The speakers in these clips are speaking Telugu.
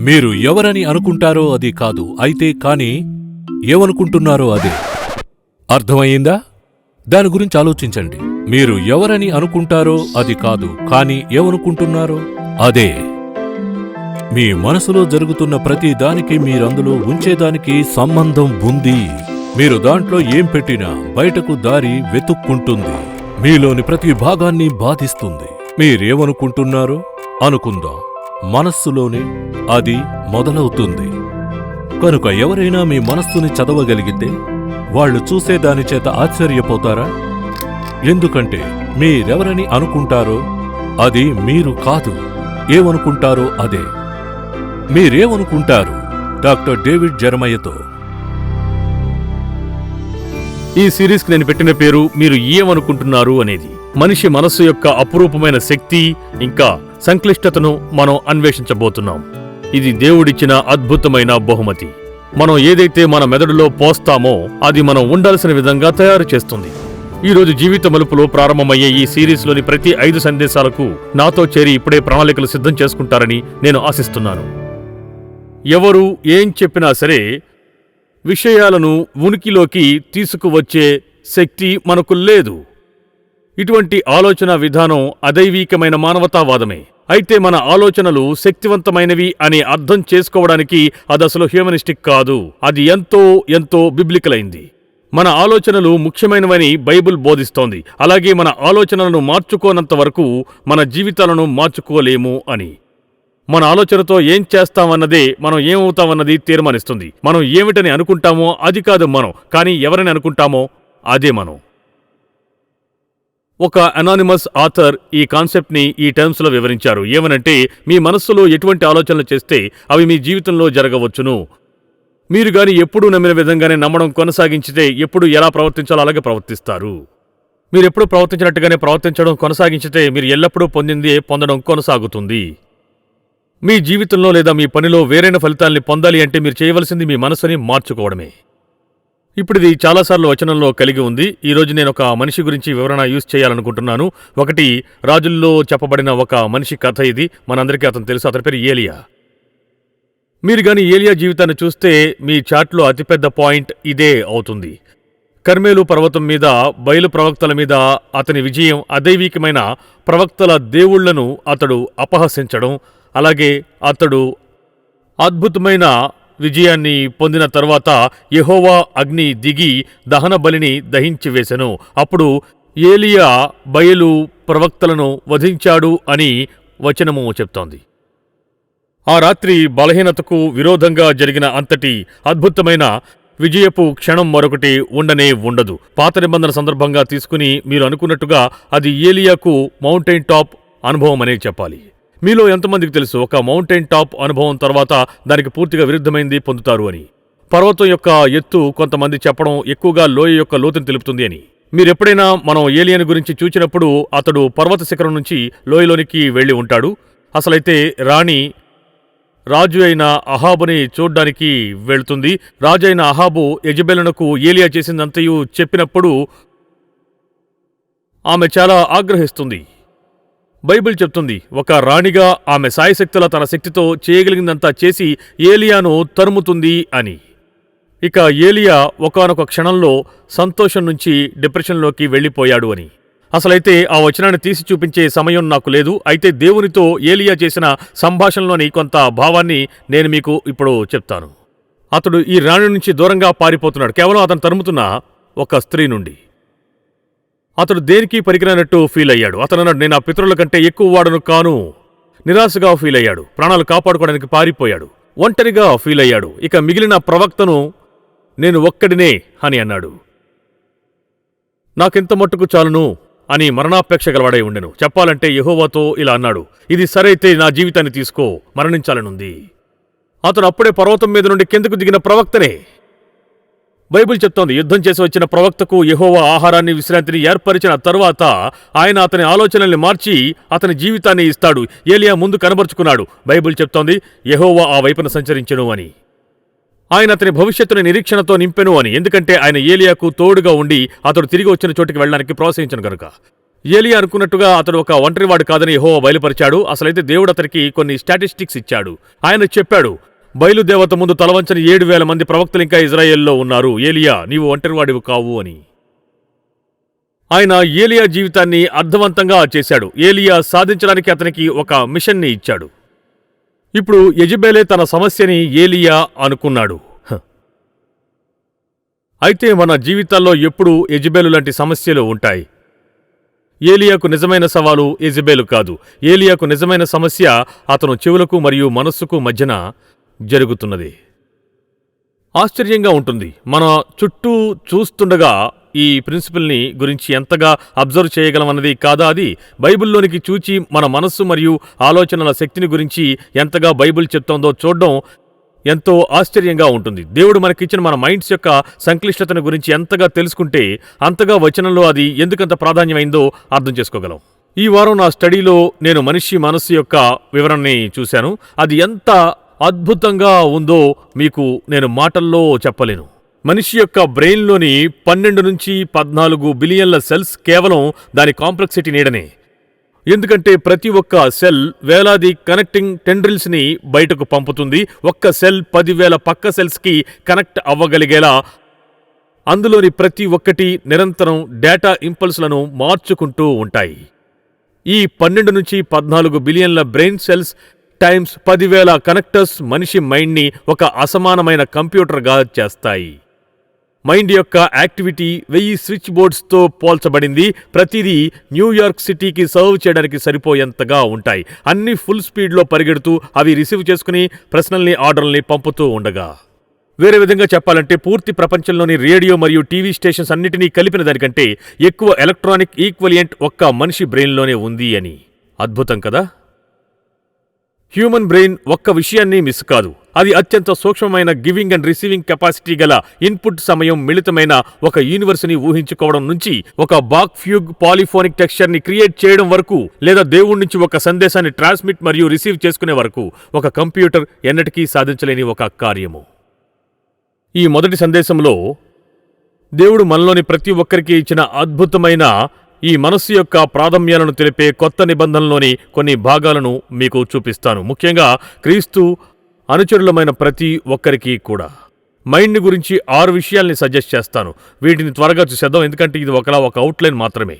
మీరు ఎవరని అనుకుంటారో అది కాదు. అయితే కాని ఏమనుకుంటున్నారో అదే. అర్థమయ్యిందా? దాని గురించి ఆలోచించండి. మీరు ఎవరని అనుకుంటారో అది కాదు. కాని ఏమనుకుంటున్నారో? అదే. మీ మనసులో జరుగుతున్న ప్రతి దానికి మీరందులో ఉంచేదానికి సంబంధం ఉంది. మీరు దాంట్లో ఏం పెట్టినా బయటకు దారి వెతుక్కుంటుంది. మీలోని ప్రతి భాగాన్ని బాధిస్తుంది. మీరేమనుకుంటున్నారో అనుకుందాం. మనస్సులోనే అది మొదలవుతుంది. కనుక ఎవరైనా మీ మనస్సుని చదవగలిగితే వాళ్ళు చూసేదాని చేత ఆశ్చర్యపోతారా? ఎందుకంటే మీరెవరని అనుకుంటారో అది మీరు కాదు. ఏమనుకుంటారో అదే. మీరేమనుకుంటారు? డాక్టర్ డేవిడ్ జర్మయ్యతో. ఈ సిరీస్కి నేను పెట్టిన పేరు మీరు ఏమనుకుంటున్నారు అనేది. మనిషి మనస్సు యొక్క అపురూపమైన శక్తి ఇంకా సంక్లిష్టతను మనం అన్వేషించబోతున్నాం. ఇది దేవుడిచ్చిన అద్భుతమైన బహుమతి. మనం ఏదైతే మన మెదడులో పోస్తామో అది మనం ఉండాల్సిన విధంగా తయారు చేస్తుంది. ఈరోజు జీవిత మలుపులో ప్రారంభమయ్యే ఈ సిరీస్లోని ప్రతి ఐదు సందేశాలకు నాతో చేరి ఇప్పుడే ప్రణాళికలు సిద్ధం చేసుకుంటారని నేను ఆశిస్తున్నాను. ఎవరు ఏం చెప్పినా సరే విషయాలను ఉనికిలోకి తీసుకువచ్చే శక్తి మనకు లేదు. ఇటువంటి ఆలోచన విధానం అదైవీకమైన మానవతావాదమే. అయితే మన ఆలోచనలు శక్తివంతమైనవి అని అర్థం చేసుకోవడానికి అది అసలు హ్యూమనిస్టిక్ కాదు. అది ఎంతో ఎంతో బిబ్లికల్ అయింది. మన ఆలోచనలు ముఖ్యమైనవని బైబిల్ బోధిస్తోంది. అలాగే మన ఆలోచనలను మార్చుకోనంత వరకు మన జీవితాలను మార్చుకోలేము అని. మన ఆలోచనతో ఏం చేస్తామన్నదే మనం ఏమవుతామన్నది తీర్మానిస్తుంది. మనం ఏమిటని అనుకుంటామో అది కాదు మనం. కానీ ఎవరని అనుకుంటామో అదే మనం. ఒక అనానిమస్ ఆథర్ ఈ కాన్సెప్ట్ని ఈ టర్మ్స్లో వివరించారు. ఏమనంటే మీ మనస్సులో ఎటువంటి ఆలోచనలు చేస్తే అవి మీ జీవితంలో జరగవచ్చును. మీరు గాని ఎప్పుడూ నమ్మిన విధంగానే నమ్మడం కొనసాగించితే ఎప్పుడు ఎలా ప్రవర్తించాలో అలాగే ప్రవర్తిస్తారు. మీరు ఎప్పుడు ప్రవర్తించినట్టుగానే ప్రవర్తించడం కొనసాగించితే మీరు ఎల్లప్పుడూ పొందిందే పొందడం కొనసాగుతుంది. మీ జీవితంలో లేదా మీ పనిలో వేరైన ఫలితాల్ని పొందాలి అంటే మీరు చేయవలసింది మీ మనసుని మార్చుకోవడమే. ఇప్పుడు ఇది చాలాసార్లు వచనంలో కలిగి ఉంది. ఈ రోజు నేను ఒక మనిషి గురించి వివరణ యూజ్ చేయాలనుకుంటున్నాను. ఒకటి రాజుల్లో చెప్పబడిన ఒక మనిషి కథ ఇది. మనందరికీ అతను తెలుసు. అతని పేరు ఏలియా. మీరు గాని ఏలియా జీవితాన్ని చూస్తే మీ చాట్లో అతిపెద్ద పాయింట్ ఇదే అవుతుంది. కర్మేలు పర్వతం మీద బయలు ప్రవక్తల మీద అతని విజయం అదైవికమైన ప్రవక్తల దేవుళ్ళను అతడు అపహసించడం అలాగే అతడు అద్భుతమైన విజయాన్ని పొందిన తర్వాత యెహోవా అగ్ని దిగి దహన బలిని దహించి వేసెను అప్పుడు ఏలియా బయలు ప్రవక్తలను వధించాడు అని వచనము చెప్తోంది. ఆ రాత్రి బలహీనతకు విరోధంగా జరిగిన అంతటి అద్భుతమైన విజయపు క్షణం మరొకటి ఉండనే ఉండదు. పాత నిబంధన సందర్భంగా తీసుకుని మీరు అనుకున్నట్టుగా అది ఏలియాకు మౌంటైన్ టాప్ అనుభవం అనే చెప్పాలి. మీలో ఎంతమందికి తెలుసు ఒక మౌంటైన్ టాప్ అనుభవం తర్వాత దానికి పూర్తిగా విరుద్ధమైంది పొందుతారు అని. పర్వతం యొక్క ఎత్తు కొంతమంది చెప్పడం ఎక్కువగా లోయ యొక్క లోతుని తెలుపుతుంది అని. మీరెప్పుడైనా మనం ఏలియన్ గురించి చూచినప్పుడు అతడు పర్వత శిఖరం నుంచి లోయలోనికి వెళ్ళి ఉంటాడు. అసలైతే రాణి రాజు అయిన అహాబుని చూడ్డానికి వెళ్తుంది. రాజు అయిన అహాబు యజబెలనకు ఏలియా చేసిందంతయు చెప్పినప్పుడు ఆమె చాలా ఆగ్రహిస్తుంది. బైబిల్ చెప్తుంది ఒక రాణిగా ఆమె సాయశక్తుల తన శక్తితో చేయగలిగిందంతా చేసి ఏలియాను తరుముతుంది అని. ఇక ఏలియా ఒకానొక క్షణంలో సంతోషం నుంచి డిప్రెషన్లోకి వెళ్ళిపోయాడు అని. అసలైతే ఆ వచనాన్ని తీసి చూపించే సమయం నాకు లేదు అయితే దేవునితో ఏలియా చేసిన సంభాషణలోని కొంత భావాన్ని నేను మీకు ఇప్పుడు చెప్తాను. అతడు ఈ రాణి నుంచి దూరంగా పారిపోతున్నాడు కేవలం అతను తరుముతున్న ఒక స్త్రీ నుండి. అతడు దేనికి పరికిరానట్టు ఫీల్ అయ్యాడు. అతను అన్నాడు నేను ఆ పితరుల కంటే ఎక్కువ వాడను కాను. నిరాశగా ఫీల్ అయ్యాడు. ప్రాణాలు కాపాడుకోవడానికి పారిపోయాడు. ఒంటరిగా ఫీల్ అయ్యాడు. ఇక మిగిలిన ప్రవక్తను నేను ఒక్కడినే అని అన్నాడు. నాకింత మట్టుకు చాలును? అని మరణాపేక్ష గలవాడై ఉండెను. చెప్పాలంటే యహోవాతో ఇలా అన్నాడు. ఇది సరైతే నా జీవితాన్ని తీసుకో. మరణించాలనుంది. అతను అప్పుడే పర్వతం మీద నుండి కిందకు దిగిన ప్రవక్తనే. బైబిల్ చెప్తోంది యుద్ధం చేసి వచ్చిన ప్రవక్తకు యహోవా ఆహారాన్ని విశ్రాంతిని ఏర్పరిచిన తర్వాత ఆయన అతని ఆలోచనల్ని మార్చి అతని జీవితాన్ని ఇస్తాడు. ఏలియా ముందు కనబరుచుకున్నాడు. బైబిల్ చెప్తోంది యహోవా ఆ వైపున సంచరించను అని. ఆయన అతని భవిష్యత్తుని నిరీక్షణతో నింపెను అని. ఎందుకంటే ఆయన ఏలియాకు తోడుగా ఉండి అతడు తిరిగి వచ్చిన చోటికి వెళ్ళడానికి ప్రోత్సహించను గనుక. ఏలియా అనుకున్నట్టుగా అతడు ఒక ఒంటరివాడు కాదని యహోవా బయలుపరిచాడు. అసలైతే దేవుడు అతనికి కొన్ని స్టాటిస్టిక్స్ ఇచ్చాడు. ఆయన చెప్పాడు బయలుదేవత ముందు తలవంచని ఏడు వేల మంది ప్రవక్తలు ఇంకా ఇజ్రాయెల్లో ఉన్నారు. ఏలియా నీవు ఒంటరివాడివి కావు అని. ఆయన ఏలియా జీవితాన్ని అర్థవంతంగా చేశాడు. ఏలియా సాధించడానికి అతనికి ఒక మిషన్ని ఇచ్చాడు. ఇప్పుడు యజబేలే తన సమస్యని ఏలియా అనుకున్నాడు. అయితే మన జీవితాల్లో ఎప్పుడూ యజబేలు లాంటి సమస్యలు ఉంటాయి. ఏలియాకు నిజమైన సవాలు ఎజబేలు కాదు. ఏలియాకు నిజమైన సమస్య అతను చెవులకు మరియు మనస్సుకు మధ్యన జరుగుతున్నది. ఆశ్చర్యంగా ఉంటుంది. మన చుట్టూ చూస్తుండగా ఈ ప్రిన్సిపల్ని గురించి ఎంతగా అబ్జర్వ్ చేయగలమన్నది కాదా అది? బైబిల్లోనికి చూచి మన మనస్సు మరియు ఆలోచనల శక్తిని గురించి ఎంతగా బైబిల్ చెప్తోందో చూడడం ఎంతో ఆశ్చర్యంగా ఉంటుంది. దేవుడు మనకిచ్చిన మన మైండ్స్ యొక్క సంక్లిష్టతను గురించి ఎంతగా తెలుసుకుంటే అంతగా వచనంలో అది ఎందుకంత ప్రాధాన్యమైందో అర్థం చేసుకోగలం. ఈ వారం నా స్టడీలో నేను మనిషి మనస్సు యొక్క వివరణని చూశాను. అది ఎంత అద్భుతంగా ఉందో మీకు నేను మాటల్లో చెప్పలేను. మనిషి యొక్క బ్రెయిన్లోని పన్నెండు నుంచి పద్నాలుగు బిలియన్ల సెల్స్ కేవలం దాని కాంప్లెక్సిటీ నీడనే. ఎందుకంటే ప్రతి ఒక్క సెల్ వేలాది కనెక్టింగ్ టెండ్రిల్స్ని బయటకు పంపుతుంది. ఒక్క సెల్ పదివేల పక్క సెల్స్కి కనెక్ట్ అవ్వగలిగేలా అందులోని ప్రతి ఒక్కటి నిరంతరం డేటా ఇంపల్స్లను మార్చుకుంటూ ఉంటాయి. ఈ పన్నెండు నుంచి పద్నాలుగు బిలియన్ల బ్రెయిన్ సెల్స్ టైమ్స్ పదివేల కనెక్టర్స్ మనిషి మైండ్ని ఒక అసమానమైన కంప్యూటర్గా చేస్తాయి. మైండ్ యొక్క యాక్టివిటీ వెయ్యి స్విచ్ బోర్డ్స్తో పోల్చబడింది. ప్రతిదీ న్యూయార్క్ సిటీకి సర్వ్ చేయడానికి సరిపోయేంతగా ఉంటాయి. అన్ని ఫుల్ స్పీడ్లో పరిగెడుతూ అవి రిసీవ్ చేసుకుని ప్రశ్నల్ని ఆర్డర్ల్ని పంపుతూ ఉండగా. వేరే విధంగా చెప్పాలంటే పూర్తి ప్రపంచంలోని రేడియో మరియు టీవీ స్టేషన్స్ అన్నిటినీ కలిపిన దానికంటే ఎక్కువ ఎలక్ట్రానిక్ ఈక్వలియంట్ ఒక్క మనిషి బ్రెయిన్లోనే ఉంది అని. అద్భుతం కదా? హ్యూమన్ బ్రెయిన్ ఒక్క విషయాన్ని మిస్ కాదు. అది అత్యంత సూక్ష్మమైన గివింగ్ అండ్ రిసీవింగ్ కెపాసిటీ గల ఇన్పుట్ సమయం మిళితమైన ఒక యూనివర్స్ని ఊహించుకోవడం నుంచి ఒక బాక్ ఫ్యూగ్ పాలిఫోనిక్ టెక్స్చర్ని క్రియేట్ చేయడం వరకు లేదా దేవుడి నుంచి ఒక సందేశాన్ని ట్రాన్స్మిట్ మరియు రిసీవ్ చేసుకునే వరకు ఒక కంప్యూటర్ ఎన్నటికీ సాధించలేని ఒక కార్యము. ఈ మొదటి సందేశంలో దేవుడు మనలోని ప్రతి ఒక్కరికి ఇచ్చిన అద్భుతమైన ఈ మనస్సు యొక్క ప్రాథమ్యాలను తెలిపే కొత్త నిబంధనలోని కొన్ని భాగాలను మీకు చూపిస్తాను. ముఖ్యంగా క్రీస్తు అనుచరులమైన ప్రతి ఒక్కరికి కూడా. మైండ్ గురించి ఆరు విషయాల్ని సజెస్ట్ చేస్తాను. వీటిని త్వరగా చూసేద్దాం. ఎందుకంటే ఇది ఒకలా ఒక అవుట్లైన్ మాత్రమే.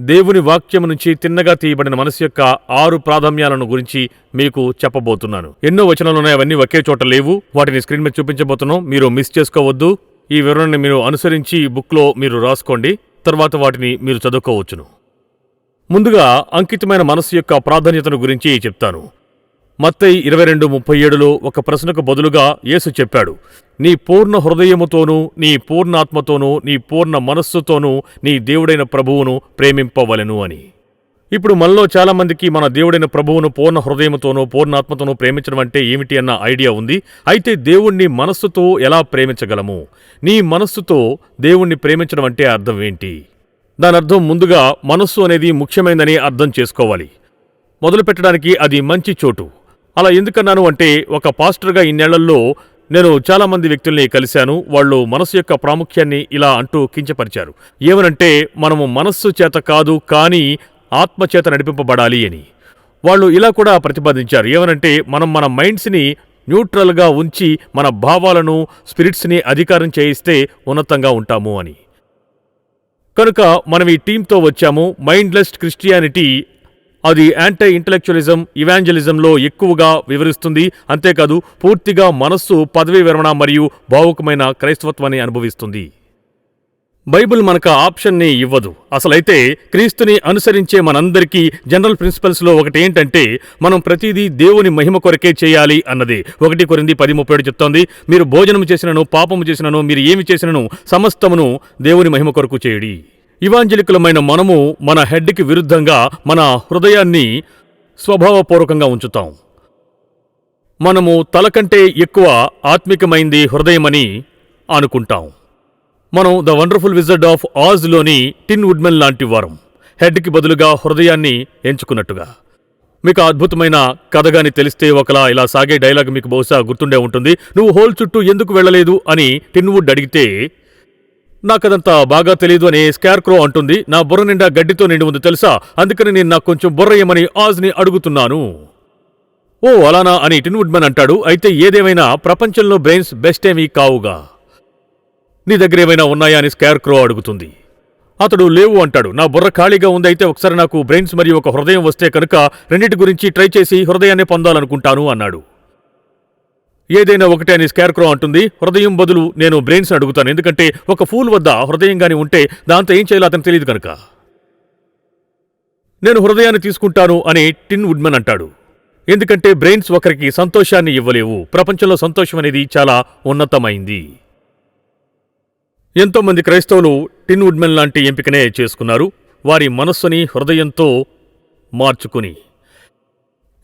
దేవుని వాక్యం నుంచి తిన్నగా తీయబడిన మనసు యొక్క ఆరు ప్రాధాన్యాలను గురించి మీకు చెప్పబోతున్నాను. ఎన్నో వచనాలు ఉన్నాయి. అవన్నీ ఒకే చోట లేవు. వాటిని స్క్రీన్ మీద చూపించబోతున్నాం. మీరు మిస్ చేసుకోవద్దు. ఈ వివరణని మీరు అనుసరించి బుక్లో మీరు రాసుకోండి. తర్వాత వాటిని మీరు చదువుకోవచ్చును. ముందుగా అంకితమైన మనస్సు యొక్క ప్రాధాన్యతను గురించి చెప్తాను. మత్తయి ఇరవై రెండు ముప్పై ఏడులో ఒక ప్రశ్నకు బదులుగా యేసు చెప్పాడు నీ పూర్ణ హృదయముతోనూ నీ పూర్ణాత్మతోనూ నీ పూర్ణ మనస్సుతోనూ నీ దేవుడైన ప్రభువును ప్రేమింపవలెను అని. ఇప్పుడు మనలో చాలా మందికి మన దేవుడైన ప్రభువును పూర్ణ హృదయంతోనూ పూర్ణాత్మతోనూ ప్రేమించడం అంటే ఏమిటి అన్న ఐడియా ఉంది. అయితే దేవుణ్ణి మనస్సుతో ఎలా ప్రేమించగలము? నీ మనస్సుతో దేవుణ్ణి ప్రేమించడం అంటే అర్థం ఏంటి? దాని అర్థం ముందుగా మనస్సు అనేది ముఖ్యమైనదని అర్థం చేసుకోవాలి. మొదలు పెట్టడానికి అది మంచి చోటు. అలా ఎందుకన్నాను అంటే ఒక పాస్టర్గా ఇన్నేళ్ళలో నేను చాలామంది వ్యక్తుల్ని కలిశాను. వాళ్ళు మనస్సు యొక్క ప్రాముఖ్యాన్ని ఇలా అంటూ కించపరిచారు. ఏమనంటే మనము మనస్సు చేత కాదు కానీ ఆత్మచేత నడిపింపబడాలి అని. వాళ్ళు ఇలా కూడా ప్రతిపాదించారు. ఏమనంటే మనం మన మైండ్స్ని న్యూట్రల్గా ఉంచి మన భావాలను స్పిరిట్స్ని అధికారం చేయిస్తే ఉన్నతంగా ఉంటాము అని. కనుక మనం ఈ టీంతో వచ్చాము. మైండ్లెస్ క్రిస్టియానిటీ అది యాంటీ ఇంటలెక్చువలిజం ఇవాంజలిజంలో ఎక్కువగా వివరిస్తుంది. అంతేకాదు పూర్తిగా మనస్సు పదవీ విరమణ మరియు భావుకమైన క్రైస్తవత్వాన్ని అనుభవిస్తుంది. బైబిల్ మనకు ఆప్షన్ని ఇవ్వదు. అసలైతే క్రీస్తుని అనుసరించే మనందరికీ జనరల్ ప్రిన్సిపల్స్లో ఒకటి ఏంటంటే మనం ప్రతిదీ దేవుని మహిమ కొరకే చేయాలి అన్నది. ఒకటి కొరింది పది ముప్పై ఏడు చెప్తోంది మీరు భోజనం చేసినను పాపము చేసినను మీరు ఏమి చేసినను సమస్తమును దేవుని మహిమ కొరకు చేయడి. ఇవాంజలికులమైన మనము మన హెడ్కి విరుద్ధంగా మన హృదయాన్ని స్వభావపూర్వకంగా ఉంచుతాం. మనము తల కంటే ఎక్కువ ఆత్మికమైంది హృదయమని అనుకుంటాం. మనం ద వండర్ఫుల్ విజర్డ్ ఆఫ్ ఆజ్లోని టిన్ వుడ్మెన్ లాంటి వారం. హెడ్కి బదులుగా హృదయాన్ని ఎంచుకున్నట్టుగా. మీకు అద్భుతమైన కథగాని తెలిస్తే ఒకలా ఇలా సాగే డైలాగ్ మీకు బహుశా గుర్తుండే ఉంటుంది. నువ్వు హోల్ చుట్టూ ఎందుకు వెళ్ళలేదు అని టిన్వుడ్ అడిగితే నాకదంతా బాగా తెలియదు అని స్కార్క్రో అంటుంది. నా బుర్ర నిండా గడ్డితో నిండి ఉంది తెలుసా? అందుకని నేను నాకు కొంచెం బుర్ర ఇయ్యమని ఆజ్ని అడుగుతున్నాను. ఓ అలానా అని టిన్వుడ్మెన్ అంటాడు. అయితే ఏదేమైనా ప్రపంచంలో బ్రెయిన్స్ బెస్ట్ ఏమీ కావుగా. నీ దగ్గర ఏమైనా ఉన్నాయా అని స్కార్ క్రో అడుగుతుంది. అతడు లేవు అంటాడు. నా బుర్ర ఖాళీగా ఉందైతే ఒకసారి నాకు బ్రెయిన్స్ మరియు ఒక హృదయం వస్తే కనుక రెండింటి గురించి ట్రై చేసి హృదయాన్ని పొందాలనుకుంటాను అన్నాడు. ఏదైనా ఒకటే అని స్కార్క్రో అంటుంది. హృదయం బదులు నేను బ్రెయిన్స్ అడుగుతాను. ఎందుకంటే ఒక ఫూల్ వద్ద హృదయం కానీ ఉంటే దాంతో ఏం చేయాలో అతను తెలియదు కనుక. నేను హృదయాన్ని తీసుకుంటాను అని టిన్ వుడ్మన్ అంటాడు. ఎందుకంటే బ్రెయిన్స్ ఒకరికి సంతోషాన్ని ఇవ్వలేవు. ప్రపంచంలో సంతోషం అనేది చాలా ఉన్నతమైంది. ఎంతోమంది క్రైస్తవులు టిన్ వుడ్మెన్ లాంటి ఎంపికనే చేసుకున్నారు. వారి మనస్సుని హృదయంతో మార్చుకుని.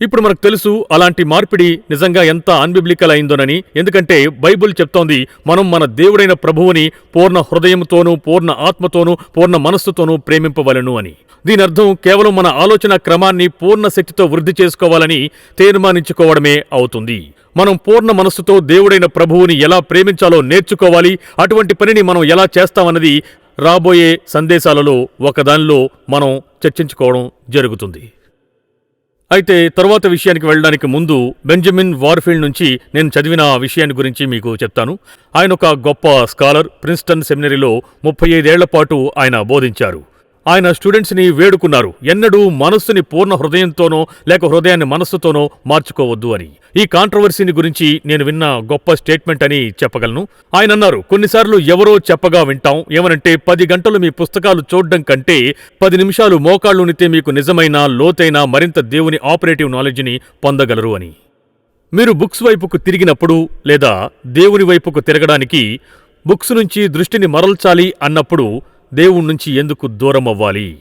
ఇప్పుడు మనకు తెలుసు అలాంటి మార్పిడి నిజంగా ఎంత అన్బిబ్లికల్ అయిందోనని. ఎందుకంటే బైబిల్ చెప్తోంది మనం మన దేవుడైన ప్రభువుని పూర్ణ హృదయంతోనూ పూర్ణ ఆత్మతోనూ పూర్ణ మనస్సుతోనూ ప్రేమింపవలను అని. దీని అర్థం కేవలం మన ఆలోచన క్రమాన్ని పూర్ణ శక్తితో వృద్ధి చేసుకోవాలని తీర్మానించుకోవడమే అవుతుంది. మనం పూర్ణ మనస్సుతో దేవుడైన ప్రభువుని ఎలా ప్రేమించాలో నేర్చుకోవాలి అటువంటి పనిని మనం ఎలా చేస్తామన్నది రాబోయే సందేశాలలో ఒకదానిలో మనం చర్చించుకోవడం జరుగుతుంది. అయితే తరువాత విషయానికి వెళ్ళడానికి ముందు బెంజమిన్ వార్ఫీల్డ్ నుంచి నేను చదివిన ఆ విషయాన్ని గురించి మీకు చెప్తాను. ఆయన ఒక గొప్ప స్కాలర్ ప్రిన్స్టన్ సెమినరీలో ముప్పై ఐదేళ్ళ పాటు ఆయన బోధించారు. ఆయన స్టూడెంట్స్ని వేడుకున్నారు. ఎన్నడూ మనస్సుని పూర్ణ హృదయంతోనో లేక హృదయాన్ని మనస్సుతోనో మార్చుకోవద్దు అని. ఈ కాంట్రవర్సీని గురించి నేను విన్న గొప్ప స్టేట్మెంట్ అని చెప్పగలను. ఆయన అన్నారు కొన్నిసార్లు ఎవరో చెప్పగా వింటాం. ఏమనంటే పది గంటలు మీ పుస్తకాలు చూడడం కంటే పది నిమిషాలు మోకాళ్ళునితే మీకు నిజమైన లోతైన మరింత దేవుని ఆపరేటివ్ నాలెడ్జ్ని పొందగలరు అని. మీరు బుక్స్ వైపుకు తిరిగినప్పుడు లేదా దేవుని వైపుకు తిరగడానికి బుక్స్ నుంచి దృష్టిని మరల్చాలి అన్నప్పుడు దేవుడి నుంచి ఎందుకు దూరం అవ్వాలి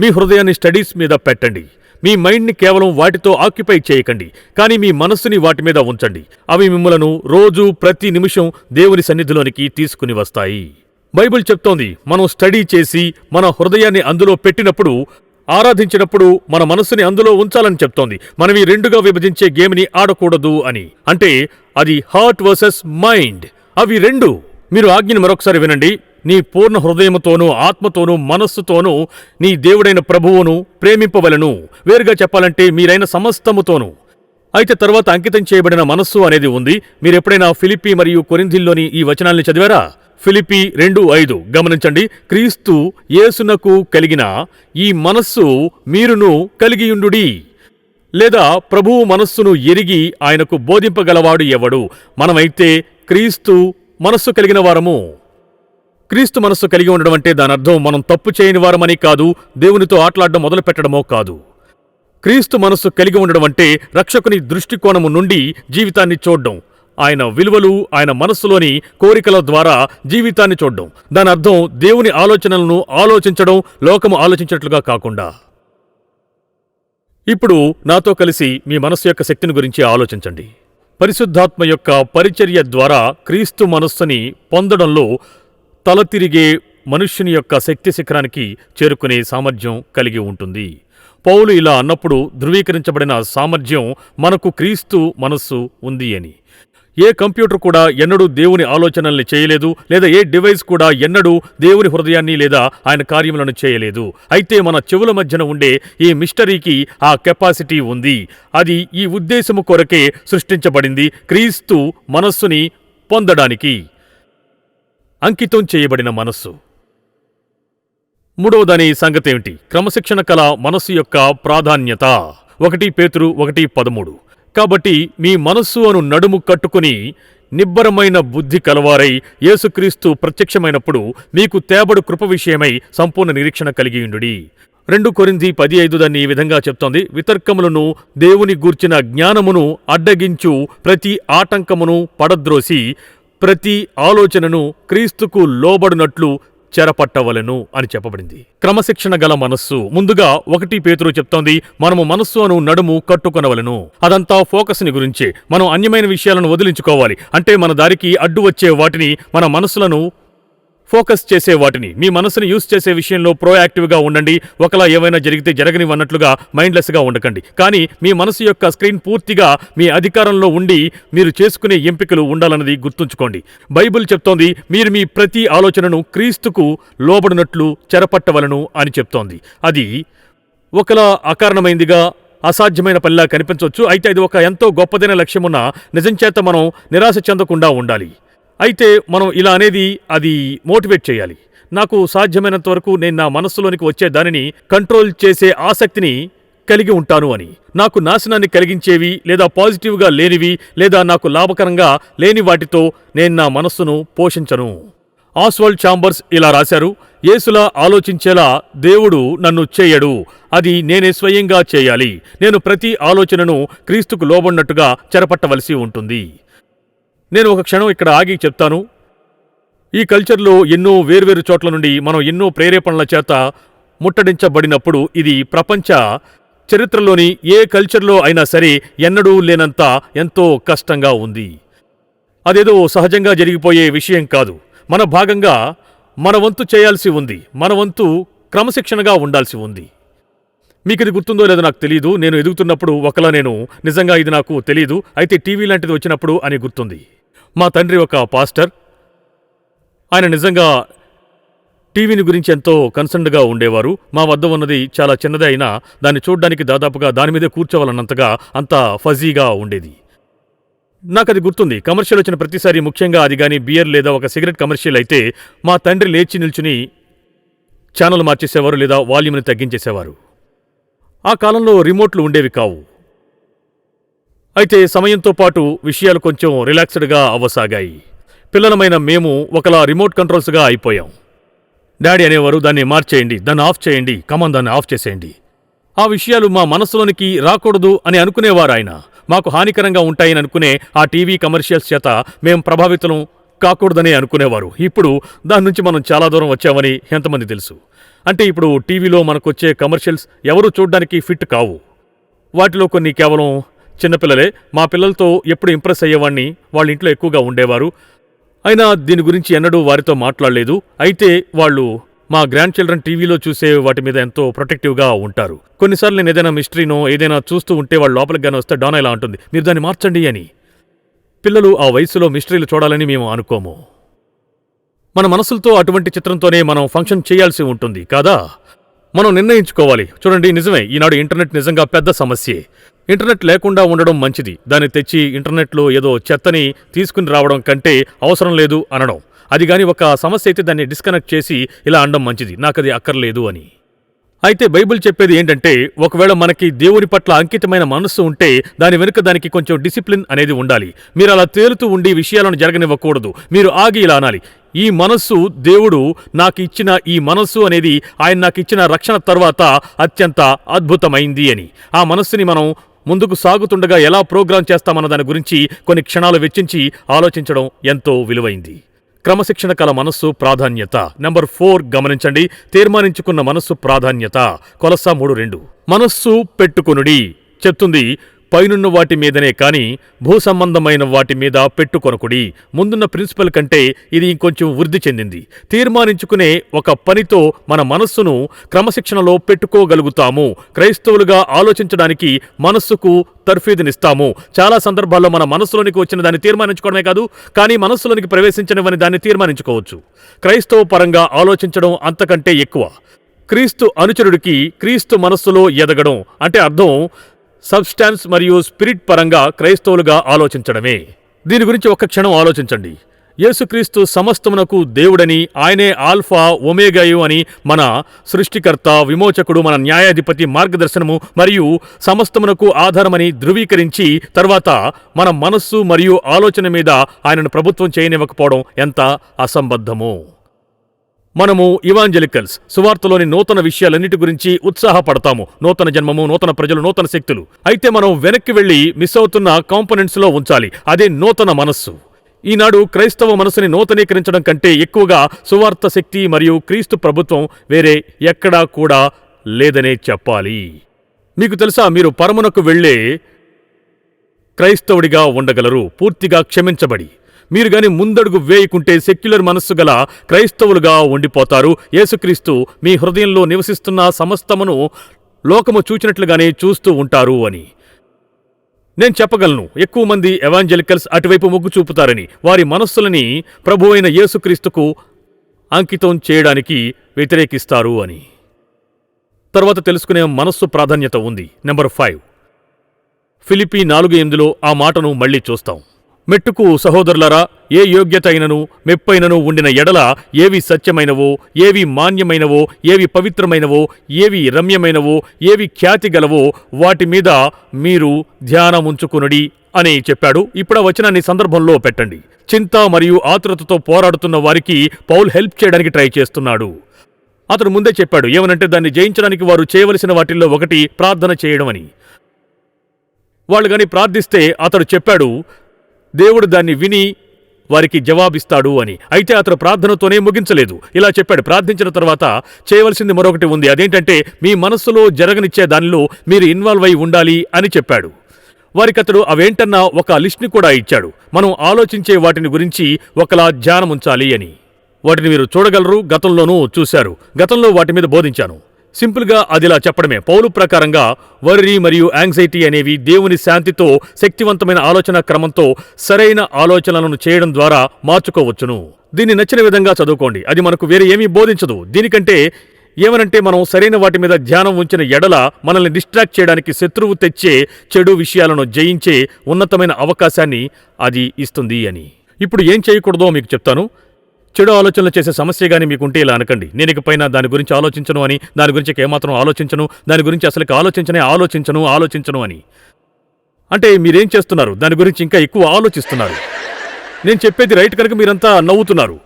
మీ హృదయాన్ని స్టడీస్ మీద పెట్టండి. మీ మైండ్ని కేవలం వాటితో ఆక్యుపై చేయకండి. కానీ మీ మనస్సుని వాటి మీద ఉంచండి. అవి మిమ్మలను రోజు ప్రతి నిమిషం దేవుని సన్నిధిలోనికి తీసుకుని వస్తాయి. బైబిల్ చెప్తోంది మనం స్టడీ చేసి మన హృదయాన్ని అందులో పెట్టినప్పుడు ఆరాధించినప్పుడు మన మనస్సుని అందులో ఉంచాలని చెప్తోంది. మనం ఈ రెండుగా విభజించే గేమ్ని ఆడకూడదు అని. అంటే అది హార్ట్ వర్సెస్ మైండ్. అవి రెండు. మీరు ఆజ్ఞను మరొకసారి వినండి. నీ పూర్ణ హృదయముతోనూ ఆత్మతోనూ మనస్సుతోనూ నీ దేవుడైన ప్రభువును ప్రేమింపవలను. వేరుగా చెప్పాలంటే మీరైన సమస్తముతోనూ. అయితే తర్వాత అంకితం చేయబడిన మనస్సు అనేది ఉంది. మీరెప్పుడైనా ఫిలిప్పి మరియు కొరింధిల్లోని ఈ వచనాల్ని చదివారా? ఫిలిపి రెండు ఐదు. గమనించండి. క్రీస్తు యేసునకు కలిగిన ఈ మనస్సు మీరును కలిగియుండుడి. లేదా ప్రభువు మనస్సును ఎరిగి ఆయనకు బోధింపగలవాడు ఎవడు? మనమైతే క్రీస్తు మనస్సు కలిగిన వారము. క్రీస్తు మనస్సు కలిగి ఉండడం అంటే దాని అర్థం మనం తప్పు చేయని వారమని కాదు దేవునితో ఆటలాడడం మొదలు పెట్టడమో కాదు. క్రీస్తు మనస్సు కలిగి ఉండడం అంటే రక్షకుని దృష్టికోణము నుండి జీవితాన్ని చూడడం. ఆయన విలువలు ఆయన మనస్సులోని కోరికల ద్వారా జీవితాన్ని చూడడం. దాని అర్థం దేవుని ఆలోచనలను ఆలోచించడం లోకము ఆలోచించినట్లుగా కాకుండా. ఇప్పుడు నాతో కలిసి మీ మనస్సు యొక్క శక్తిని గురించి ఆలోచించండి. పరిశుద్ధాత్మ యొక్క పరిచర్య ద్వారా క్రీస్తు మనస్సుని పొందడంలో తల తిరిగే మనుష్యుని యొక్క శక్తి శిఖరానికి చేరుకునే సామర్థ్యం కలిగి ఉంటుంది. పౌలు ఇలా అన్నప్పుడు ధృవీకరించబడిన సామర్థ్యం మనకు క్రీస్తు మనస్సు ఉంది అని. ఏ కంప్యూటర్ కూడా ఎన్నడూ దేవుని ఆలోచనల్ని చేయలేదు లేదా ఏ డివైస్ కూడా ఎన్నడూ దేవుని హృదయాన్ని లేదా ఆయన కార్యములను చేయలేదు. అయితే మన చెవుల మధ్యన ఉండే ఈ మిస్టరీకి ఆ కెపాసిటీ ఉంది. అది ఈ ఉద్దేశము కొరకే సృష్టించబడింది క్రీస్తు మనస్సుని పొందడానికి. అంకితం చేయబడిన మనస్సు. మూడవదాని సంగతేమిటి? క్రమశిక్షణ కల మనస్సు యొక్క ప్రాధాన్యత. ఒకటి పేతురు ఒకటి పదమూడు. కాబట్టి మీ మనస్సు అను నడుము కట్టుకుని నిబ్బరమైన బుద్ధి కలవారై యేసుక్రీస్తు ప్రత్యక్షమైనప్పుడు మీకు తేబడు కృప విషయమై సంపూర్ణ నిరీక్షణ కలిగియుండుడి రెండు కొరింది పది ఐదు దాన్ని ఈ విధంగా చెప్తోంది. వితర్కములను దేవుని గూర్చిన జ్ఞానమును అడ్డగించు ప్రతి ఆటంకమును పడద్రోసి ప్రతి ఆలోచనను క్రీస్తుకు లోబడినట్లు చెరపట్టవలను అని చెప్పబడింది. క్రమశిక్షణ గల మనస్సు. ముందుగా ఒకటి పేతురు చెప్తోంది మనము మనస్సు అను నడుము కట్టుకొనవలెను. అదంతా ఫోకస్ని గురించే. మనం అన్యమైన విషయాలను వదిలించుకోవాలి. అంటే మన దారికి అడ్డు వచ్చే వాటిని మన మనసులను ఫోకస్ చేసే వాటిని మీ మనసుని యూస్ చేసే విషయంలో ప్రోయాక్టివ్గా ఉండండి. ఒకలా ఏమైనా జరిగితే జరగనివన్నట్లుగా మైండ్లెస్గా ఉండకండి. కానీ మీ మనసు యొక్క స్క్రీన్ పూర్తిగా మీ అధికారంలో ఉండి మీరు చేసుకునే ఎంపికలు ఉండాలన్నది గుర్తుంచుకోండి. బైబిల్ చెప్తోంది మీరు మీ ప్రతి ఆలోచనను క్రీస్తుకు లోబడినట్లు చెరపట్టవలను అని చెప్తోంది. అది ఒకలా అకారణమైందిగా అసాధ్యమైన పనిలా కనిపించవచ్చు అయితే అది ఒక ఎంతో గొప్పదైన లక్ష్యమున్న నిజం చేత మనం నిరాశ చెందకుండా ఉండాలి. అయితే మనం ఇలా అనేది అది మోటివేట్ చేయాలి. నాకు సాధ్యమైనంత వరకు నేను నా మనస్సులోనికి వచ్చే దానిని కంట్రోల్ చేసే ఆసక్తిని కలిగి ఉంటాను అని. నాకు నాశనాన్ని కలిగించేవి లేదా పాజిటివ్గా లేనివి లేదా నాకు లాభకరంగా లేని వాటితో నేను నా మనస్సును పోషించను. ఆస్వాల్డ్ చాంబర్స్ ఇలా రాశారు యేసులా ఆలోచించేలా దేవుడు నన్ను చేయడు. అది నేనే స్వయంగా చేయాలి. నేను ప్రతి ఆలోచనను క్రీస్తుకు లోబడినట్టుగా చెరపట్టవలసి ఉంటుంది. నేను ఒక క్షణం ఇక్కడ ఆగి చెప్తాను. ఈ కల్చర్లో ఎన్నో వేర్వేరు చోట్ల నుండి మనం ఎన్నో ప్రేరేపణల చేత ముట్టడించబడినప్పుడు ఇది ప్రపంచ చరిత్రలోని ఏ కల్చర్లో అయినా సరే ఎన్నడూ లేనంత ఎంతో కష్టంగా ఉంది. అదేదో సహజంగా జరిగిపోయే విషయం కాదు. మన భాగంగా మన వంతు చేయాల్సి ఉంది. మన వంతు క్రమశిక్షణగా ఉండాల్సి ఉంది. మీకు ఇది గుర్తుందో లేదో నాకు తెలియదు నేను ఎదుగుతున్నప్పుడు ఒకలా నేను నిజంగా ఇది నాకు తెలియదు అయితే టీవీ లాంటిది వచ్చినప్పుడు అని గుర్తుంది. మా తండ్రి ఒక పాస్టర్. ఆయన నిజంగా టీవీని గురించి ఎంతో కన్సర్న్డ్గా ఉండేవారు. మా వద్ద ఉన్నది చాలా చిన్నదే అయినా దాన్ని చూడడానికి దాదాపుగా దాని మీదే కూర్చోవాలన్నంతగా అంత ఫజీగా ఉండేది. నాకు అది గుర్తుంది. కమర్షియల్ వచ్చిన ప్రతిసారి ముఖ్యంగా అది కానీ బియర్ లేదా ఒక సిగరెట్ కమర్షియల్ అయితే మా తండ్రి లేచి నిల్చుని ఛానల్ మార్చేసేవారు లేదా వాల్యూమ్ని తగ్గించేసేవారు. ఆ కాలంలో రిమోట్లు ఉండేవి కావు. అయితే సమయంతో పాటు విషయాలు కొంచెం రిలాక్స్డ్గా అవ్వసాగాయి. పిల్లలమైన మేము ఒకలా రిమోట్ కంట్రోల్స్గా అయిపోయాం. డాడీ అనేవారు దాన్ని మార్చేయండి దాన్ని ఆఫ్ చేయండి కమాన్ దాన్ని ఆఫ్ చేసేయండి. ఆ విషయాలు మా మనసులోనికి రాకూడదు అని అనుకునేవారు ఆయన. మాకు హానికరంగా ఉంటాయని అనుకునే ఆ టీవీ కమర్షియల్స్ చేత మేం ప్రభావితం కాకూడదని అనుకునేవారు. ఇప్పుడు దాని నుంచి మనం చాలా దూరం వచ్చామని ఎంతమంది తెలుసు. అంటే ఇప్పుడు టీవీలో మనకొచ్చే కమర్షియల్స్ ఎవరూ చూడడానికి ఫిట్ కావు. వాటిలో కొన్ని కేవలం చిన్నపిల్లలే మా పిల్లలతో ఎప్పుడు ఇంప్రెస్ అయ్యేవాడిని వాళ్ళ ఇంట్లో ఎక్కువగా ఉండేవారు. అయినా దీని గురించి ఎన్నడూ వారితో మాట్లాడలేదు. అయితే వాళ్ళు మా గ్రాండ్ చిల్డ్రన్ టీవీలో చూసే వాటి మీద ఎంతో ప్రొటెక్టివ్గా ఉంటారు. కొన్నిసార్లు నేను ఏదైనా మిస్టరీనో ఏదైనా చూస్తూ ఉంటే వాళ్ళు లోపలికి గానీ వస్తే డానా ఇలా ఉంటుంది మీరు దాన్ని మార్చండి అని. పిల్లలు ఆ వయసులో మిస్టరీలు చూడాలని మేము అనుకోము. మన మనసులతో అటువంటి చిత్రంతోనే మనం ఫంక్షన్ చేయాల్సి ఉంటుంది కాదా? మనం నిర్ణయించుకోవాలి. చూడండి నిజమే ఈనాడు ఇంటర్నెట్ నిజంగా పెద్ద సమస్యే. ఇంటర్నెట్ లేకుండా ఉండడం మంచిది. దాన్ని తెచ్చి ఇంటర్నెట్లో ఏదో చెత్తని తీసుకుని రావడం కంటే అవసరం లేదు అనడం. అది కానీ ఒక సమస్య అయితే దాన్ని డిస్కనెక్ట్ చేసి ఇలా అనడం మంచిది. నాకు అది అక్కర్లేదు అని. అయితే బైబిల్ చెప్పేది ఏంటంటే ఒకవేళ మనకి దేవుని పట్ల అంకితమైన మనస్సు ఉంటే దాని వెనుక దానికి కొంచెం డిసిప్లిన్ అనేది ఉండాలి. మీరు అలా తేలుతూ ఉండి విషయాలను జరగనివ్వకూడదు. మీరు ఆగి ఇలా అనాలి. ఈ మనస్సు దేవుడు నాకు ఇచ్చిన ఈ మనస్సు అనేది ఆయన నాకు ఇచ్చిన రక్షణ తర్వాత అత్యంత అద్భుతమైంది అని. ఆ మనస్సుని మనం ముందుకు సాగుతుండగా ఎలా ప్రోగ్రాం చేస్తామన్న దాని గురించి కొన్ని క్షణాలు వెచ్చించి ఆలోచించడం ఎంతో విలువైంది. క్రమశిక్షణ కల మనస్సు ప్రాధాన్యత. నెంబర్ ఫోర్ గమనించండి. తీర్మానించుకున్న మనస్సు ప్రాధాన్యత. కొలసా మూడు రెండు. మనస్సు పెట్టుకునుడి. చెప్తుంది పైనున్న వాటి మీదనే కాని భూ సంబంధమైన వాటి మీద పెట్టుకొనకుడి. ముందున్న ప్రిన్సిపల్ కంటే ఇది ఇంకొంచెం వృద్ధి చెందింది. తీర్మానించుకునే ఒక పనితో మన మనస్సును క్రమశిక్షణలో పెట్టుకోగలుగుతాము. క్రైస్తవులుగా ఆలోచించడానికి మనస్సుకు తర్ఫీదునిస్తాము. చాలా సందర్భాల్లో మన మనస్సులోనికి వచ్చిన దాన్ని తీర్మానించుకోవడమే కాదు కానీ మనస్సులోనికి ప్రవేశించనివని దాన్ని తీర్మానించుకోవచ్చు. క్రైస్తవ పరంగా ఆలోచించడం అంతకంటే ఎక్కువ. క్రీస్తు అనుచరుడికి క్రీస్తు మనస్సులో ఎదగడం అంటే అర్థం సబ్స్టాన్స్ మరియు స్పిరిట్ పరంగా క్రైస్తవులుగా ఆలోచించడమే. దీని గురించి ఒక్క క్షణం ఆలోచించండి. యేసుక్రీస్తు సమస్తమునకు దేవుడని ఆయనే ఆల్ఫా ఒమేగాయు అని మన సృష్టికర్త విమోచకుడు మన న్యాయాధిపతి మార్గదర్శనము మరియు సమస్తమునకు ఆధారమని ధృవీకరించి తర్వాత మన మనస్సు మరియు ఆలోచన మీద ఆయనను ప్రభుత్వం చేయనివ్వకపోవడం ఎంత అసంబద్ధమో? మనము ఇవాంజలికల్స్ సువార్తలోని నూతన విషయాలన్నిటి గురించి ఉత్సాహపడతాము. నూతన జన్మము నూతన ప్రజలు నూతన శక్తులు. అయితే మనం వెనక్కి వెళ్ళి మిస్ అవుతున్న కాంపనెంట్స్లో ఉంచాలి. అదే నూతన మనస్సు. ఈనాడు క్రైస్తవ మనసుని నూతనీకరించడం కంటే ఎక్కువగా సువార్త శక్తి మరియు క్రీస్తు ప్రభుత్వం వేరే ఎక్కడా కూడా లేదనే చెప్పాలి. మీకు తెలుసా మీరు పరమునకు వెళ్ళే క్రైస్తవుడిగా ఉండగలరు. పూర్తిగా క్షమించబడి. మీరు గాని ముందడుగు వేయకుంటే సెక్యులర్ మనస్సు గల క్రైస్తవులుగా ఉండిపోతారు. యేసుక్రీస్తు మీ హృదయంలో నివసిస్తున్న సమస్తమును లోకము చూచినట్లుగానే చూస్తూ ఉంటారు అని. నేను చెప్పగలను ఎక్కువ మంది ఎవాంజలికల్స్ అటువైపు మొగ్గు చూపుతారని వారి మనస్సులని ప్రభు అయిన యేసుక్రీస్తుకు అంకితం చేయడానికి వ్యతిరేకిస్తారు అని. తర్వాత తెలుసుకునే మనస్సు ప్రాధాన్యత ఉంది. Number five. ఫిలిపి నాలుగు ఎనిమిదిలో ఆ మాటను మళ్ళీ చూస్తాం. మెట్టుకు సహోదరులరా ఏ యోగ్యత అయినను మెప్పైనను ఉండిన ఎడల ఏవి సత్యమైనవో ఏవి మాన్యమైనవో ఏవి పవిత్రమైనవో ఏవి రమ్యమైనవో ఏవి ఖ్యాతి గలవో వాటి మీద మీరు ధ్యానముంచుకునుడి అని చెప్పాడు. ఇప్పుడు వచనాన్ని సందర్భంలో పెట్టండి. చింత మరియు ఆతృతతో పోరాడుతున్న వారికి పౌల్ హెల్ప్ చేయడానికి ట్రై చేస్తున్నాడు. అతను ముందే చెప్పాడు ఏమనంటే దాన్ని జయించడానికి వారు చేయవలసిన వాటిల్లో ఒకటి ప్రార్థన చేయడం అని వాళ్ళు కానీ ప్రార్థిస్తే అతడు చెప్పాడు దేవుడు దాన్ని విని వారికి జవాబిస్తాడు అని. అయితే అతడు ప్రార్థనతోనే ముగించలేదు. ఇలా చెప్పాడు. ప్రార్థించిన తర్వాత చేయవలసింది మరొకటి ఉంది. అదేంటంటే మీ మనస్సులో జరగనిచ్చే దానిలో మీరు ఇన్వాల్వ్ అయి ఉండాలి అని చెప్పాడు. వారికి అతడు అవేంటన్నా ఒక లిస్ట్ని కూడా ఇచ్చాడు. మనం ఆలోచించే వాటిని గురించి ఒకలా ధ్యానముంచాలి అని. వాటిని మీరు చూడగలరు. గతంలోనూ చూశారు. గతంలో వాటి మీద బోధించాను. సింపుల్గా అదిలా చెప్పడమే. పౌలు ప్రకారంగా వర్రీ మరియు యాంగ్జైటీ అనేవి దేవుని శాంతితో శక్తివంతమైన ఆలోచన క్రమంతో సరైన ఆలోచనలను చేయడం ద్వారా మార్చుకోవచ్చును. దీన్ని నచ్చిన విధంగా చదువుకోండి. అది మనకు వేరే ఏమీ బోధించదు. దీనికంటే ఏమనంటే మనం సరైన వాటి మీద ధ్యానం ఉంచిన ఎడల మనల్ని డిస్ట్రాక్ట్ చేయడానికి శత్రువు తెచ్చే చెడు విషయాలను జయించే ఉన్నతమైన అవకాశాన్ని అది ఇస్తుంది అని. ఇప్పుడు ఏం చేయకూడదో మీకు చెప్తాను. చెడు ఆలోచనలు చేసే సమస్య కానీ మీకుంటే ఇలా అనకండి. నేను ఇకపైన దాని గురించి ఆలోచించను అని దాని గురించి ఏమాత్రం ఆలోచించను దాని గురించి అసలు ఆలోచించనే ఆలోచించను ఆలోచించను అని. అంటే మీరేం చేస్తున్నారు? దాని గురించి ఇంకా ఎక్కువ ఆలోచిస్తున్నారు. నేను చెప్పేది రైట్ కనుక మీరంతా నవ్వుతున్నారు.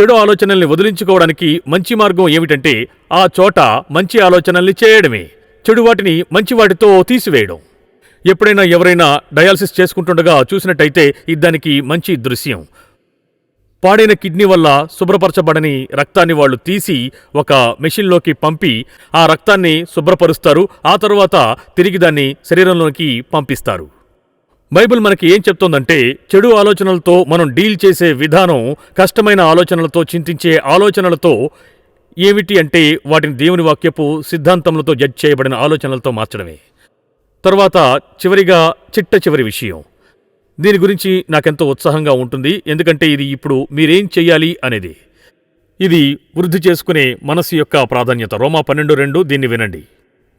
చెడు ఆలోచనల్ని వదిలించుకోవడానికి మంచి మార్గం ఏమిటంటే ఆ చోట మంచి ఆలోచనల్ని చేయడమే. చెడు వాటిని మంచి వాటితో తీసివేయడం. ఎప్పుడైనా ఎవరైనా డయాలసిస్ చేసుకుంటుండగా చూసినట్టయితే ఇద్దానికి మంచి దృశ్యం. పాడైన కిడ్నీ వల్ల శుభ్రపరచబడని రక్తాన్ని వాళ్ళు తీసి ఒక మెషిన్లోకి పంపి ఆ రక్తాన్ని శుభ్రపరుస్తారు. ఆ తరువాత తిరిగి దాన్ని శరీరంలోకి పంపిస్తారు. బైబిల్ మనకి ఏం చెప్తోందంటే చెడు ఆలోచనలతో మనం డీల్ చేసే విధానం కష్టమైన ఆలోచనలతో చింతించే ఆలోచనలతో ఏమిటి అంటే వాటిని దేవుని వాక్యపు సిద్ధాంతములతో జడ్జ్ చేయబడిన ఆలోచనలతో మార్చడమే. తర్వాత చివరిగా చిట్ట చివరి విషయం. దీని గురించి నాకెంతో ఉత్సాహంగా ఉంటుంది. ఎందుకంటే ఇది ఇప్పుడు మీరేం చెయ్యాలి అనేది. ఇది వృద్ధి చేసుకునే మనసు యొక్క ప్రాధాన్యత. రోమా పన్నెండు రెండు దీన్ని వినండి.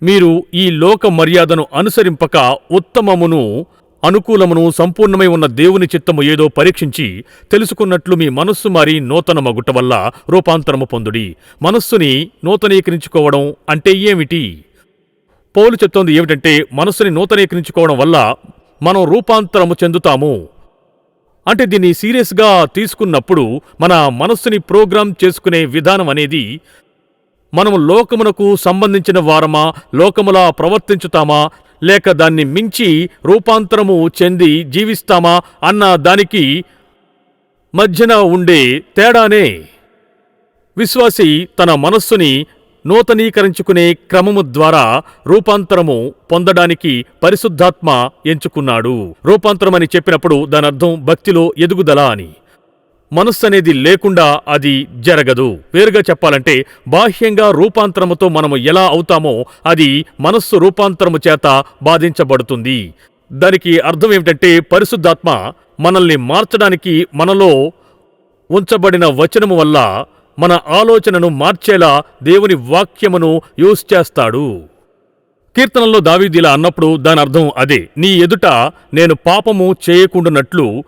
మీరు ఈ లోక మర్యాదను అనుసరింపక ఉత్తమమును అనుకూలమును సంపూర్ణమై ఉన్న దేవుని చిత్తము ఏదో పరీక్షించి తెలుసుకున్నట్లు మీ మనస్సు మారి నూతన మగుట వల్ల రూపాంతరము పొందుడి. మనస్సుని నూతనీకరించుకోవడం అంటే ఏమిటి? పౌలు చెప్తోంది ఏమిటంటే మనస్సుని నూతనీకరించుకోవడం వల్ల మనం రూపాంతరము చెందుతాము. అంటే దీన్ని సీరియస్గా తీసుకున్నప్పుడు మన మనస్సుని ప్రోగ్రామ్ చేసుకునే విధానం అనేది మనం లోకమునకు సంబంధించిన వారమా లోకములా ప్రవర్తించుతామా లేక దాన్ని మించి రూపాంతరము చెంది జీవిస్తామా అన్న దానికి మధ్యన ఉండే తేడానే విశ్వాసి తన మనస్సుని నూతనీకరించుకునే క్రమము ద్వారా రూపాంతరము పొందడానికి పరిశుద్ధాత్మ ఎంచుకున్నాడు. రూపాంతరమని చెప్పినప్పుడు దానర్థం భక్తిలో ఎదుగుదల అని. మనస్సు అనేది లేకుండా అది జరగదు. వేరుగా చెప్పాలంటే బాహ్యంగా రూపాంతరముతో మనము ఎలా అవుతామో అది మనస్సు రూపాంతరము చేత బాధించబడుతుంది. దానికి అర్థం ఏమిటంటే పరిశుద్ధాత్మ మనల్ని మార్చడానికి మనలో ఉంచబడిన వచనము వల్ల మన ఆలోచనను మార్చేలా దేవుని వాక్యమును యూస్ చేస్తాడు. కీర్తనల్లో దావీదిలా అన్నప్పుడు దాని అర్థం అదే. నీ ఎదుట నేను పాపము చేయకుండానట్లు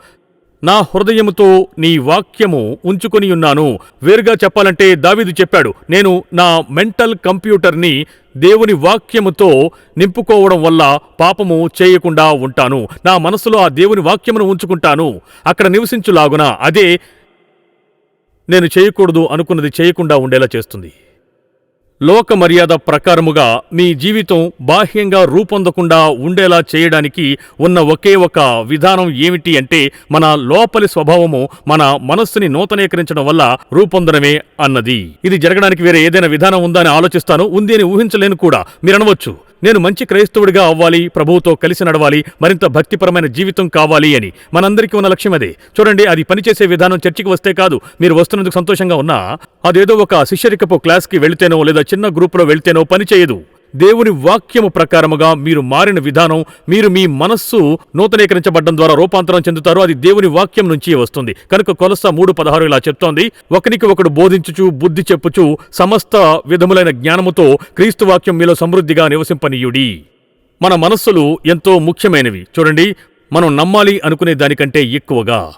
నా హృదయముతో నీ వాక్యము ఉంచుకొని ఉన్నాను. వేరుగా చెప్పాలంటే దావీదు చెప్పాడు నేను నా మెంటల్ కంప్యూటర్ని దేవుని వాక్యముతో నింపుకోవడం వల్ల పాపము చేయకుండా ఉంటాను. నా మనసులో ఆ దేవుని వాక్యమును ఉంచుకుంటాను. అక్కడ నివసించులాగున అదే నేను చేయకూడదు అనుకున్నది చేయకుండా ఉండేలా చేస్తుంది. లోక మర్యాద ప్రకారముగా మీ జీవితం బాహ్యంగా రూపొందకుండా ఉండేలా చేయడానికి ఉన్న ఒకే ఒక విధానం ఏమిటి అంటే మన లోపలి స్వభావము మన మనస్సుని నూతనీకరించడం వల్ల రూపొందడమే అన్నది. ఇది జరగడానికి వేరే ఏదైనా విధానం ఉందా అని ఆలోచిస్తాను. ఉంది అని ఊహించలేను కూడా. మీరు అనవచ్చు. నేను మంచి క్రైస్తవుడిగా అవ్వాలి ప్రభువుతో కలిసి నడవాలి మరింత భక్తిపరమైన జీవితం కావాలి అని. మనందరికీ ఉన్న లక్ష్యం అదే. చూడండి అది పనిచేసే విధానం చర్చికి వస్తే కాదు. మీరు వస్తున్నందుకు సంతోషంగా ఉన్నా అదేదో ఒక శిష్యరికపు క్లాస్కి వెళితేనో లేదా చిన్న గ్రూప్లో వెళితేనో పనిచేయదు దేవుని వాక్యము ప్రకారముగా మీరు మారిన విధానం మీరు మీ మనస్సు నూతనీకరించబడ్డం ద్వారా రూపాంతరం చెందుతారు. అది దేవుని వాక్యం నుంచి వస్తుంది. కనుక కొలస మూడు పదహారు ఇలా చెప్తోంది. ఒకనికి ఒకడు బోధించుచు బుద్ధి చెప్పుచు సమస్త విధములైన జ్ఞానముతో క్రీస్తు వాక్యం మీలో సమృద్ధిగా నివసింపనీయుడి. మన మనస్సులు ఎంతో ముఖ్యమైనవి. చూడండి మనం నమ్మాలి అనుకునే దానికంటే ఎక్కువగా.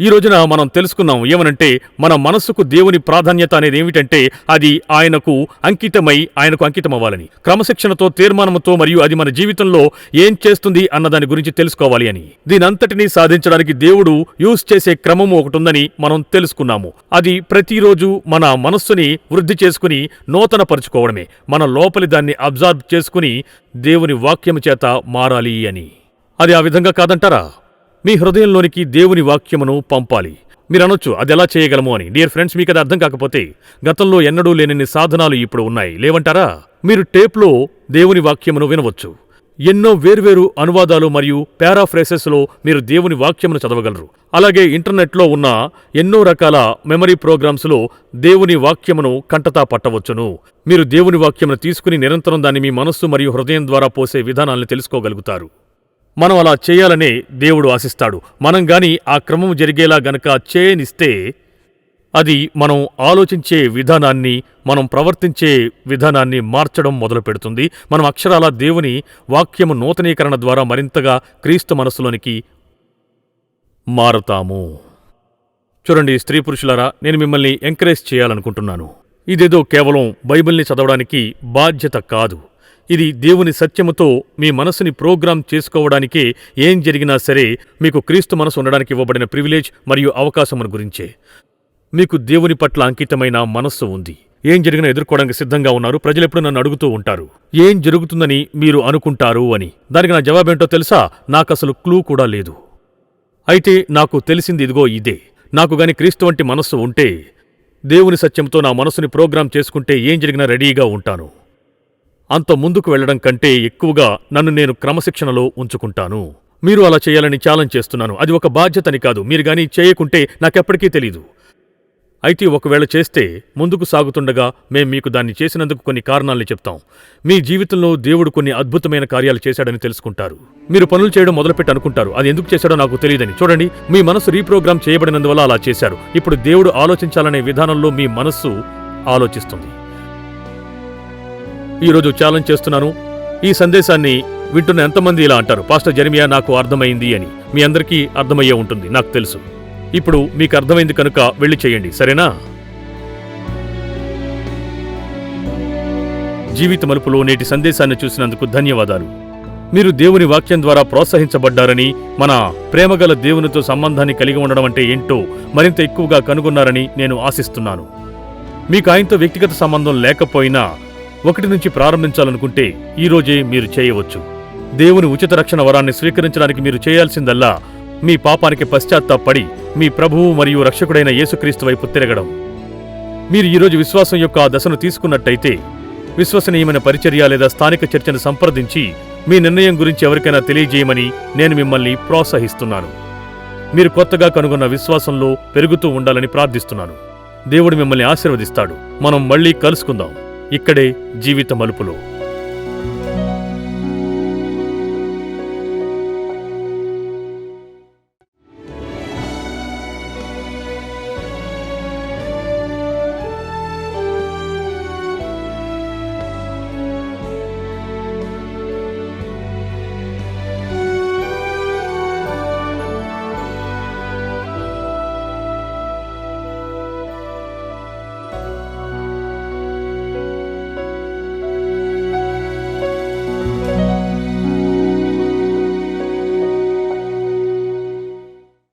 ఈ రోజున మనం తెలుసుకున్నాం ఏమనంటే మన మనస్సుకు దేవుని ప్రాధాన్యత అనేది ఏమిటంటే అది ఆయనకు అంకితమై ఆయనకు అంకితమవ్వాలని. క్రమశిక్షణతో తీర్మానంతో మరియు అది మన జీవితంలో ఏం చేస్తుంది అన్న దాని గురించి తెలుసుకోవాలి అని. దీనంతటినీ సాధించడానికి దేవుడు యూస్ చేసే క్రమము ఒకటి ఉందని మనం తెలుసుకున్నాము. అది ప్రతిరోజు మన మనస్సుని వృద్ధి చేసుకుని నూతన పరుచుకోవడమే మన లోపలి దాన్ని అబ్జర్వ్ చేసుకుని దేవుని వాక్యము చేత మారాలి అని. అది ఆ విధంగా కాదంటారా? మీ హృదయంలోనికి దేవుని వాక్యమును పంపాలి. మీరు అనొచ్చు అది ఎలా చేయగలము అని. డియర్ ఫ్రెండ్స్ మీకు అది అర్థం కాకపోతే గతంలో ఎన్నడూ లేనన్ని సాధనాలు ఇప్పుడు ఉన్నాయి. లేవంటారా? మీరు టేప్లో దేవుని వాక్యమును వినవచ్చు. ఎన్నో వేర్వేరు అనువాదాలు మరియు పారాఫ్రేసెస్లో మీరు దేవుని వాక్యమును చదవగలరు. అలాగే ఇంటర్నెట్లో ఉన్న ఎన్నో రకాల మెమరీ ప్రోగ్రామ్స్లో దేవుని వాక్యమును కంటతా పట్టవచ్చును. మీరు దేవుని వాక్యమును తీసుకుని నిరంతరం దాన్ని మీ మనస్సు మరియు హృదయం ద్వారా పోసే విధానాలను తెలుసుకోగలుగుతారు. మనం అలా చేయాలనే దేవుడు ఆశిస్తాడు. మనం గాని ఆ క్రమం జరిగేలా గనక చేయనిస్తే అది మనం ఆలోచించే విధానాన్ని మనం ప్రవర్తించే విధానాన్ని మార్చడం మొదలు పెడుతుంది మనం అక్షరాల దేవుని వాక్యము నూతనీకరణ ద్వారా మరింతగా క్రీస్తు మనస్సులోనికి మారతాము. చూడండి స్త్రీ పురుషులారా నేను మిమ్మల్ని ఎంకరేజ్ చేయాలనుకుంటున్నాను. ఇదేదో కేవలం బైబిల్ని చదవడానికి బాధ్యత కాదు. ఇది దేవుని సత్యముతో మీ మనసుని ప్రోగ్రామ్ చేసుకోవడానికే ఏం జరిగినా సరే మీకు క్రీస్తు మనసు ఉండడానికి ఇవ్వబడిన ప్రివిలేజ్ మరియు అవకాశమును గురించే. మీకు దేవుని పట్ల అంకితమైన మనస్సు ఉంది. ఏం జరిగినా ఎదుర్కోవడానికి సిద్ధంగా ఉన్నారు. ప్రజలెప్పుడు నన్ను అడుగుతూ ఉంటారు. ఏం జరుగుతుందని మీరు అనుకుంటారు అని. దానికి నా జవాబేంటో తెలుసా? నాకసలు క్లూ కూడా లేదు. అయితే నాకు తెలిసింది ఇదిగో ఇదే. నాకు గాని క్రీస్తు వంటి మనస్సు ఉంటే దేవుని సత్యంతో నా మనసుని ప్రోగ్రాం చేసుకుంటే ఏం జరిగినా రెడీగా ఉంటాను. అంత ముందుకు వెళ్ళడం కంటే ఎక్కువగా నన్ను నేను క్రమశిక్షణలో ఉంచుకుంటాను. మీరు అలా చేయాలని ఛాలెంజ్ చేస్తున్నాను. అది ఒక బాధ్యతని కాదు. మీరు గాని చేయకుంటే నాకెప్పటికీ తెలీదు. అయితే ఒకవేళ చేస్తే ముందుకు సాగుతుండగా మేం మీకు దాన్ని చేసినందుకు కొన్ని కారణాలని చెప్తాం. మీ జీవితంలో దేవుడు కొన్ని అద్భుతమైన కార్యాలు చేశాడని తెలుసుకుంటారు. మీరు పనులు చేయడం మొదలుపెట్టి అనుకుంటారు. అది ఎందుకు చేశాడో నాకు తెలియదని. చూడండి మీ మనసు రీప్రోగ్రామ్ చేయబడినందువల్ల అలా చేశారు. ఇప్పుడు దేవుడు ఆలోచించాలనే విధానంలో మీ మనస్సు ఆలోచిస్తుంది. ఈరోజు ఛాలెంజ్ చేస్తున్నాను. ఈ సందేశాన్ని వింటున్న ఎంతమంది ఇలా అంటారు? పాస్టర్ జెర్మియా నాకు అర్థమైంది అని. మీ అందరికీ అర్థమయ్యే ఉంటుంది నాకు తెలుసు. ఇప్పుడు మీకు అర్థమైంది కనుక వెళ్ళి చేయండి సరేనా? జీవిత మలుపులో నేటి సందేశాన్ని చూసినందుకు ధన్యవాదాలు. మీరు దేవుని వాక్యం ద్వారా ప్రోత్సహించబడ్డారని మన ప్రేమగల దేవునితో సంబంధాన్ని కలిగి ఉండడం అంటే ఏంటో మరింత ఎక్కువగా కనుగొన్నారని నేను ఆశిస్తున్నాను. మీకు ఆయనతో వ్యక్తిగత సంబంధం లేకపోయినా ఒకటి నుంచి ప్రారంభించాలనుకుంటే ఈ రోజే మీరు చేయవచ్చు. దేవుని ఉచిత రక్షణ వరాన్ని స్వీకరించడానికి మీరు చేయాల్సిందల్లా మీ పాపానికి పశ్చాత్తాపడి మీ ప్రభువు మరియు రక్షకుడైన యేసుక్రీస్తు వైపు తిరగడం. మీరు ఈరోజు విశ్వాసం యొక్క ఆ దశను తీసుకున్నట్టయితే విశ్వసనీయమైన పరిచర్య లేదా స్థానిక చర్చను సంప్రదించి మీ నిర్ణయం గురించి ఎవరికైనా తెలియజేయమని నేను మిమ్మల్ని ప్రోత్సహిస్తున్నాను. మీరు కొత్తగా కనుగొన్న విశ్వాసంలో పెరుగుతూ ఉండాలని ప్రార్థిస్తున్నాను. దేవుడు మిమ్మల్ని ఆశీర్వదిస్తాడు. మనం మళ్ళీ కలుసుకుందాం. ఇక్కడే జీవిత మలుపులో